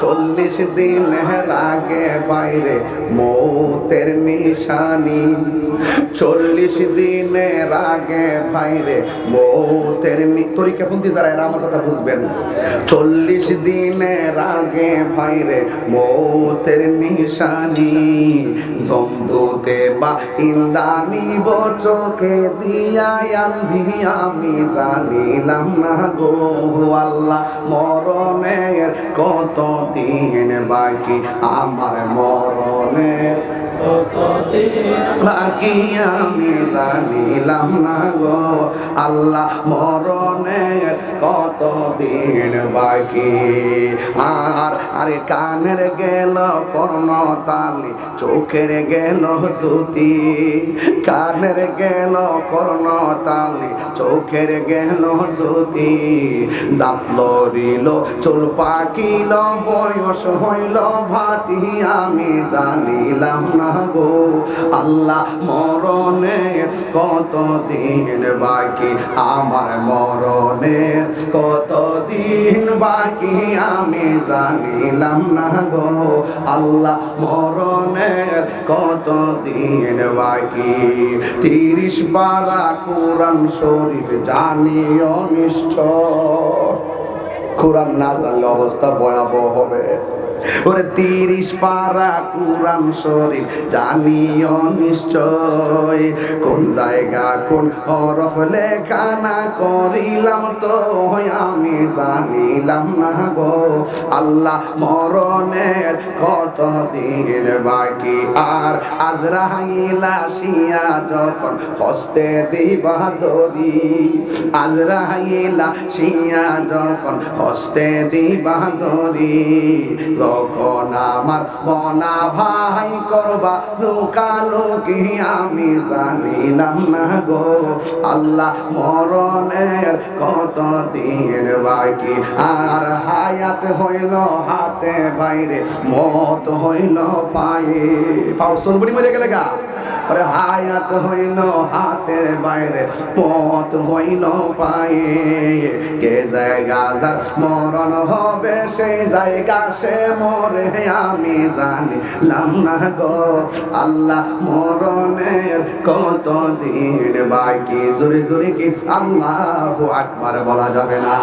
চল্লিশ দিন আগে বাইরে মৌতের নিশানি। চল্লিশ দিনের আগে বাইরে মৌতের তরিকা ফুন্তি যারা, এরা আমার কথা বুঝবেন। চল্লিশ দিনের আগে বাইরে মৌতের নিশানি। জমদুতে বা ইন্দানি চোখে দিয়া আন্ধি, আমি জানিলাম না গো আল্লাহ, মরণের কত দিন বাকি আমার মরণের বাকি আমি জানিলাম না গো আল্লাহ মরণের কত দিন বাকি? আর, আরে কানের গেল কর্ণ তালি চোখের গেল সুতি কানের গেল কর্ণ তালি চোখের গেল সুতি দাঁত লড়িল চুল পাকিল, বয়স হইল ভাটি, আমি জানিলাম না গো, আল্লাহ মরণের কত দিন বাকি আমার মরণের কত দিন বাকি আমি জানিলাম না গো। আল্লাহ মরণের কত দিন বাকি? তিরিশ বারা কোরআন শরীফ জানিও নিশ্চয়। কোরআন না জানলে অবস্থা ভয়াবহ হবে। ওরে তিরিশ পারা কোরআন শরীফ জানিও নিশ্চয়। কোন জায়গা, কোন হরফ লেখা না করিলাম তো আমি জানিলাম না গো। আল্লাহ মরণের কত দিন বাকি, আর আজরাইলা শিয়া যখন হস্তে দিবা দরি আজরাইলা শিয়া যখন হস্তে দিবা দরি আমার মনা ভাই করবা লোকালোকি আমি জানিলাম না গো। আল্লাহ মরণের কত দিন বাকি? আর হায়াত হইল হাতে বাইরে, মত হইল পায়ে। পাও, সোনবুড়ি মরে গেলে গা। আরে হায়াত হইল হাতের বাইরে, মত হইল পায়ে। কে জায়গা যার মরণ হবে সেই জায়গা সে মরে আমি জানিলাম না গো আল্লাহ মরণের কত দিন বাকি? জোরে জোরে কি? আল্লাহ আকবার বলা যাবে না।